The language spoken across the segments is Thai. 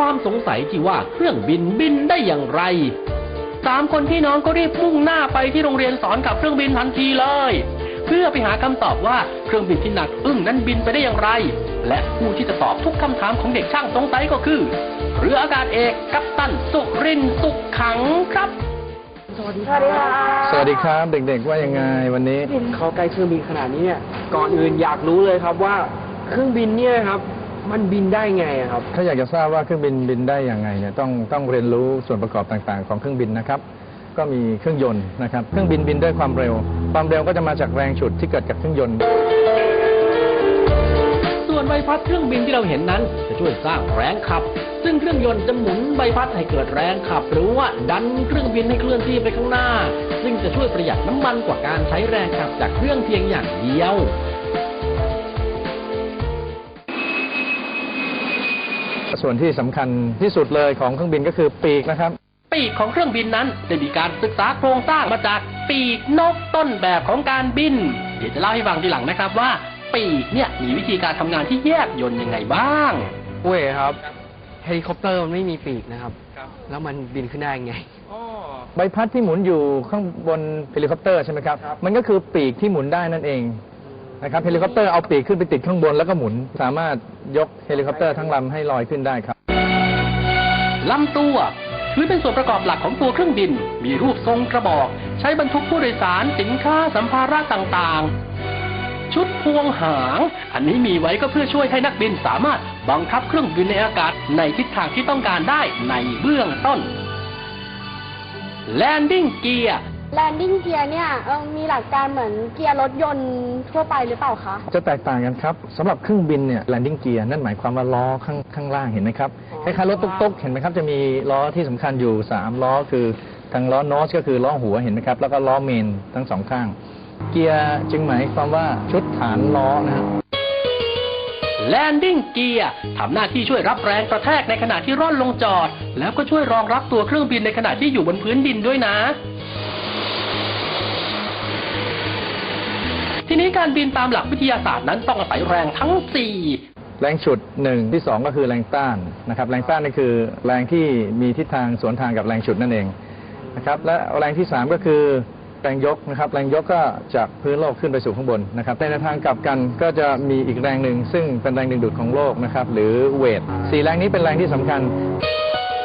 ความสงสัยที่ว่าเครื่องบินบินได้อย่างไรสามคนพี่น้องก็รีบมุ่งหน้าไปที่โรงเรียนสอนกับเครื่องบินทันทีเลย เพื่อไปหาคำตอบว่าเครื่องบินที่หนักอึ้งนั้นบินไปได้อย่างไร และผู้ที่จะตอบทุกคำถามของเด็กช่างสงสัยก็คือเรืออากาศเอกกัปตันสุรินทร์สุขขังครับ สวัสดีค่ะสวัสดีครับเด็กๆว่ายังไงวันนี้ เข้าใกล้เครื่องบินขนาดนี้เนี่ยก่อนอื่นอยากรู้เลยครับว่าเครื่องบินเนี่ยครับ มันบินได้ไงอะครับ ถ้าอยากจะทราบว่าเครื่องบินบินได้อย่างไงเนี่ยต้องต้องเรียนรู้ส่วนประกอบต่างๆ ของเครื่องบินนะครับ ก็มีเครื่องยนต์นะครับ เครื่องบินบินด้วยความเร็ว ความเร็วก็จะมาจากแรงฉุดที่เกิดจากเครื่องยนต์ ส่วนใบพัดเครื่องบินที่เราเห็นนั้นจะช่วยสร้างแรงขับ ซึ่งเครื่องยนต์จะหมุนใบพัดให้เกิดแรงขับ หรือว่าดันเครื่องบินให้เคลื่อนที่ไปข้างหน้า ซึ่งจะช่วยประหยัดน้ำมันกว่าการใช้แรงขับจากเครื่องเพียงอย่างเดียว ส่วนที่สำคัญที่สุดเลยของเครื่องบินก็คือปีกนะครับ ปีกของเครื่องบินนั้นได้มีการศึกษาโครงสร้างมาจากปีกนกต้นแบบของการบิน เดี๋ยวจะเล่าให้ฟังทีหลังนะครับว่า ปีกเนี่ยมีวิธีการทำงานที่แยบยนต์ยังไงบ้างเว้ยครับเฮลิคอปเตอร์มันไม่มีปีกนะครับ แล้วมันบินขึ้นได้ไงใบพัดที่หมุนอยู่ข้างบนเฮลิคอปเตอร์ใช่ไหมครับ มันก็คือปีกที่หมุนได้นั่นเอง นะครับเฮลิคอปเตอร์เอาปีกขึ้นไปติดข้างบนแล้วก็หมุน สามารถยกเฮลิคอปเตอร์ทั้งลำให้ลอยขึ้นได้ครับลำตัวถือเป็นส่วนประกอบหลักของตัวเครื่องบิน มีรูปทรงกระบอก ใช้บรรทุกผู้โดยสารสินค้าสัมภาระต่างๆ ชุดพวงหาง อันนี้มีไว้ก็เพื่อช่วยให้นักบินสามารถบังคับเครื่องบินในอากาศในทิศทางที่ต้องการได้ในเบื้องต้น Landing Gear แลนดิ้งเกียร์เนี่ยเออมีหลักการเหมือนเกียร์รถยนต์ทั่วไปหรือเปล่าคะ จะแตกต่างกันครับสำหรับเครื่องบินเนี่ย landing gear นั่นหมายความว่าล้อข้างข้างล่างเห็นไหมครับคล้ายๆรถตุ๊กๆเห็นไหมครับจะมีล้อที่สำคัญอยู่ 3 ล้อคือทางล้อโนสก็คือล้อหัวเห็นไหมครับแล้วก็ล้อเมนทั้งสองข้าง เกียร์จึงหมายความว่าชุดฐานล้อนะครับ Landing Gear ทำหน้าที่ช่วยรับแรงกระแทกในขณะที่ร่อนลงจอด แล้วก็ช่วยรองรับตัวเครื่องบินในขณะที่อยู่บนพื้นดินด้วยนะ ทีนี้การบินตามหลักวิทยาศาสตร์นั้นต้องอาศัยแรงทั้ง 4แรงฉุดหนึ่งที่สองก็คือแรงต้านนะครับแรงต้านนี่คือแรงที่มีทิศทางสวนทางกับแรงฉุดนั่นเองนะครับและแรงที่สามก็คือแรงยกนะครับแรงยกก็จากพื้นโลกขึ้นไปสู่ข้างบนนะครับในทางกลับกันก็จะมีอีกแรงหนึ่งซึ่งเป็นแรงดึงดูดของโลกนะครับหรือเวทสี่แรงนี้เป็นแรงที่สำคัญ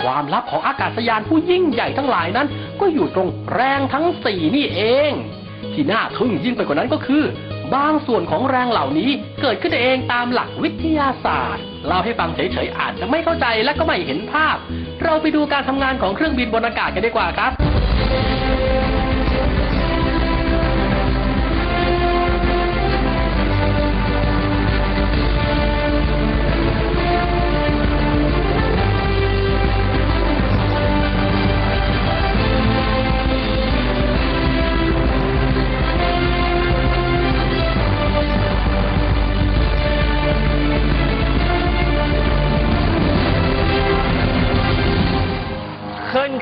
ความลับของอากาศยานผู้ยิ่งใหญ่ทั้งหลายนั้น ก็อยู่ตรงแรงทั้ง 4 นี่เอง ที่น่าทึ่งยิ่งไปกว่านั้นก็คือ บางส่วนของแรงเหล่านี้เกิดขึ้นเองตามหลักวิทยาศาสตร์เล่าให้ฟังเฉยๆอาจจะไม่เข้าใจและก็ไม่เห็นภาพ เราไปดูการทำงานของเครื่องบินบนอากาศกันดีกว่าครับ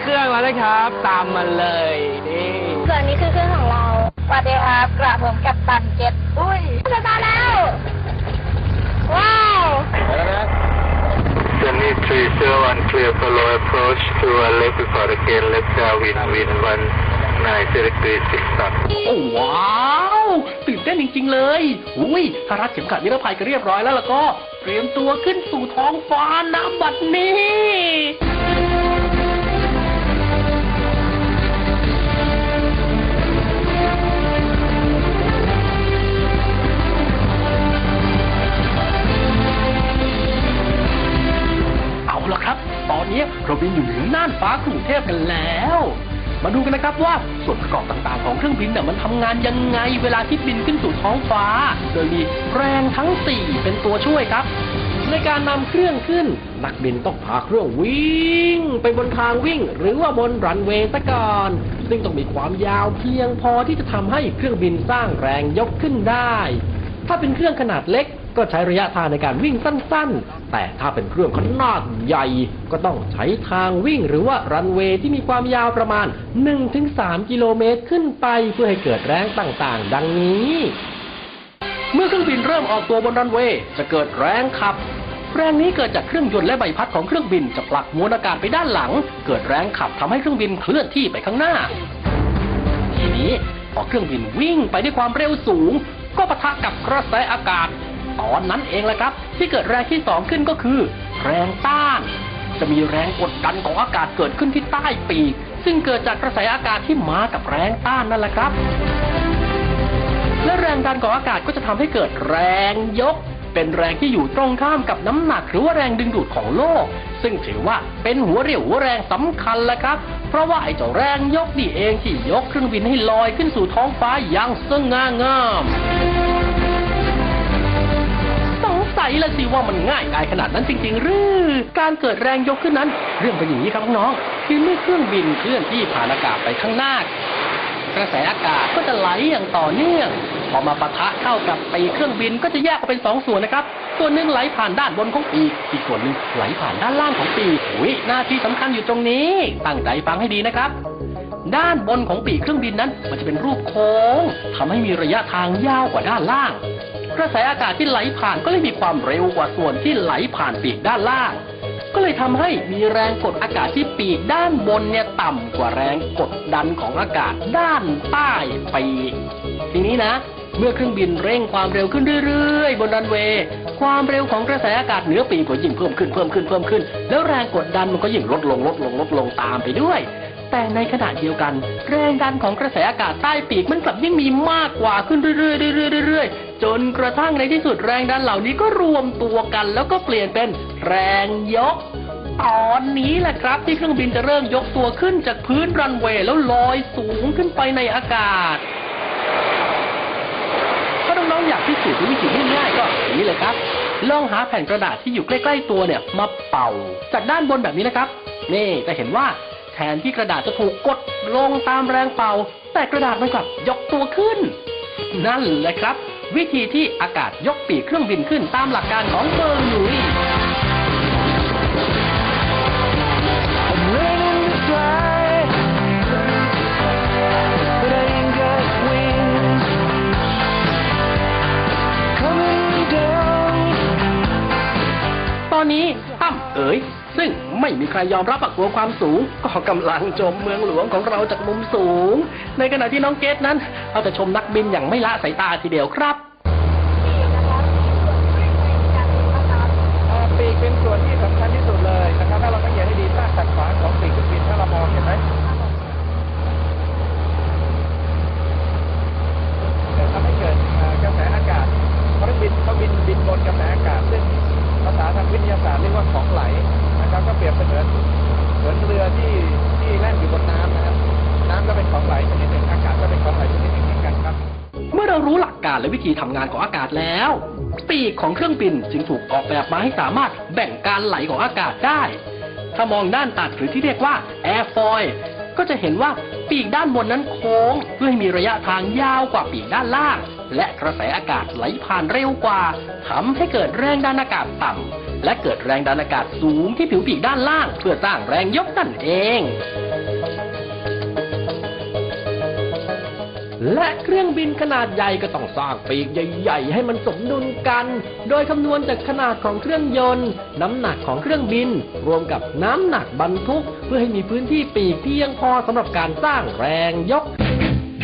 เครื่องแล้วนะครับ ตามมาเลยนี่ส่วนนี้คือเครื่องของเราสวัสดีครับกระผมกับตันเจ็ดอุ้ยจะตาแล้ว ว้าว Sunny 301 clear for low approach to uh, left before again left uh, wind wind 19 degrees 6 knots. โอ้ว้าวตื่นเต้นจริง ๆ เลยอุ้ยถ้ารัดเข็มขัดนิรภัยกันเรียบร้อยแล้วล่ะก็ เตรียมตัวขึ้นสู่ท้องฟ้าน้ำบัดนี้านฟ้ากรุงเทพกันแล้ว มาดูกันนะครับว่าส่วนประกอบต่างๆของเครื่องบินเนี่ยมันทำงานยังไงเวลาที่บินขึ้นสู่ท้องฟ้า โดยมีแรงทั้ง 4 เป็นตัวช่วยครับ ในการนำเครื่องขึ้น นักบินต้องพาเครื่องวิ่ง ไปบนทางวิ่ง หรือว่าบนรันเวย์ซะก่อน ซึ่งต้องมีความยาวเพียงพอที่จะทำให้เครื่องบินสร้างแรงยกขึ้นได้ ถ้าเป็นเครื่องขนาดเล็ก ก็ใช้ระยะทางในการวิ่งสั้นๆ แต่ถ้าเป็นเครื่องขนาดใหญ่ ก็ต้องใช้ทางวิ่งหรือว่ารันเวย์ที่มีความยาวประมาณ 1-3 กิโลเมตรขึ้นไปเพื่อให้เกิดแรงต่างๆ ดังนี้ เมื่อเครื่องบินเริ่มออกตัวบนรันเวย์จะเกิดแรงขับแรงนี้เกิดจากเครื่องยนต์และใบพัดของเครื่องบินจะผลักมวลอากาศไปด้านหลัง เกิดแรงขับทำให้เครื่องบินเคลื่อนที่ไปข้างหน้า ทีนี้พอเครื่องบินวิ่งไปด้วยความเร็วสูง ก็ปะทะกับกระแสอากาศ ตอนนั้นเองแหละครับ ที่เกิดแรงที่สองขึ้นก็คือ แรงต้าน จะมีแรงกดดันของอากาศเกิดขึ้นที่ใต้ปีก ซึ่งเกิดจากกระแสอากาศที่มากับแรงต้านนั่นแหละครับ และแรงดันของอากาศก็จะทำให้เกิดแรงยก เป็นแรงที่อยู่ตรงข้ามกับน้ำหนักหรือว่าแรงดึงดูดของโลก ซึ่งถือว่าเป็นหัวเรี่ยวหัวแรงสำคัญแหละครับ เพราะว่าไอ้เจ้าแรงยกนี่เองที่ยกเครื่องบินให้ลอยขึ้นสู่ท้องฟ้าอย่างสง่างามสงสัยละสิว่ามันง่ายดายขนาดนั้นจริง ๆ หรือ การเกิดแรงยกขึ้นนั้น เรื่องเป็นอย่างนี้ครับน้องๆคือเมื่อเครื่องบินเคลื่อนที่ผ่านอากาศไปข้างหน้า กระแสอากาศก็จะไหลอย่างต่อเนื่อง พอมาปะทะเข้ากับปีเครื่องบินก็จะแยกออกเป็นสองส่วนนะครับ ส่วนหนึ่งไหลผ่านด้านบนของปีก อีกส่วนหนึ่งไหลผ่านด้านล่างของปีกอุ้ยหน้าที่สำคัญอยู่ตรงนี้ ตั้งใจฟังให้ดีนะครับ ด้านบนของปีกเครื่องบินนั้น มันจะเป็นรูปโค้งทำให้มีระยะทางยาวกว่าด้านล่าง กระแสอากาศที่ไหลผ่านก็เลยมีความเร็วกว่าส่วนที่ไหลผ่านปีกด้านล่าง ก็เลยทำให้มีแรงกดอากาศที่ปีกด้านบนเนี่ยต่ำกว่าแรงกดดันของอากาศด้านใต้ปีก ทีนี้นะ เมื่อเครื่องบินเร่งความเร็วขึ้นเรื่อยๆ บนรันเวย์ความเร็วของกระแสอากาศเหนือปีกก็ยิ่งเพิ่มขึ้นเพิ่มขึ้นเพิ่มขึ้น แล้วแรงกดดันมันก็ยิ่งลดลงลดลงลดลงตามไปด้วย แต่ในขณะเดียวกัน แรงดันของกระแสอากาศใต้ปีกมันกลับยิ่งมีมากกว่าขึ้นเรื่อยๆเรื่อยๆเรื่อยๆจนกระทั่งในที่สุดแรงดันเหล่านี้ก็รวมตัวกัน แล้วก็เปลี่ยนเป็นแรงยกตอนนี้แหละครับที่เครื่องบินจะเริ่มยกตัวขึ้นจากพื้นรันเวย์แล้วลอยสูงขึ้นไปในอากาศ ถ้าน้องๆอยากพิสูจน์วยวิธีง่ายๆก็อย่างนี้เลยครับ ลองหาแผ่นกระดาษที่อยู่ใกล้ ๆ ตัวเนี่ยมาเป่า จากด้านบนแบบนี้นะครับ นี่จะเห็นว่า แทนที่กระดาษจะถูกกดลงตามแรงเป่า แต่กระดาษมันกลับยกตัวขึ้น นั่นแหละครับ วิธีที่อากาศยกปีกเครื่องบินขึ้นตามหลักการของเบอร์หนุยตอนนี้ตั้มเอ๋ย ซึ่งไม่มีใครยอมรับปักลัวความสูง ก็กำลังชมเมืองหลวงของเราจากมุมสูง ในขณะที่น้องเกดนั้นเอาแต่ชมนักบินอย่างไม่ละสายตาทีเดียวครับ การและวิธีทำงานของอากาศแล้ว ปีกของเครื่องบินจึงถูกออกแบบมาให้สามารถแบ่งการไหลของอากาศได้ ถ้ามองด้านตัดหรือที่เรียกว่าแอร์ฟอยก็จะเห็นว่าปีกด้านบนนั้นโค้ง เพื่อให้มีระยะทางยาวกว่าปีกด้านล่าง และกระแสอากาศไหลผ่านเร็วกว่าทำให้เกิดแรงดันอากาศต่ำและเกิดแรงดันอากาศสูงที่ผิวปีกด้านล่าง เพื่อสร้างแรงยกนั่นเอง และเครื่องบินขนาดใหญ่ก็ต้องสร้างปีกใหญ่ๆ ให้มันสมดุลกัน โดยคำนวณจากขนาดของเครื่องยนต์ น้ำหนักของเครื่องบิน รวมกับน้ำหนักบรรทุก เพื่อให้มีพื้นที่ปีกที่เพียงพอสำหรับการสร้างแรงยก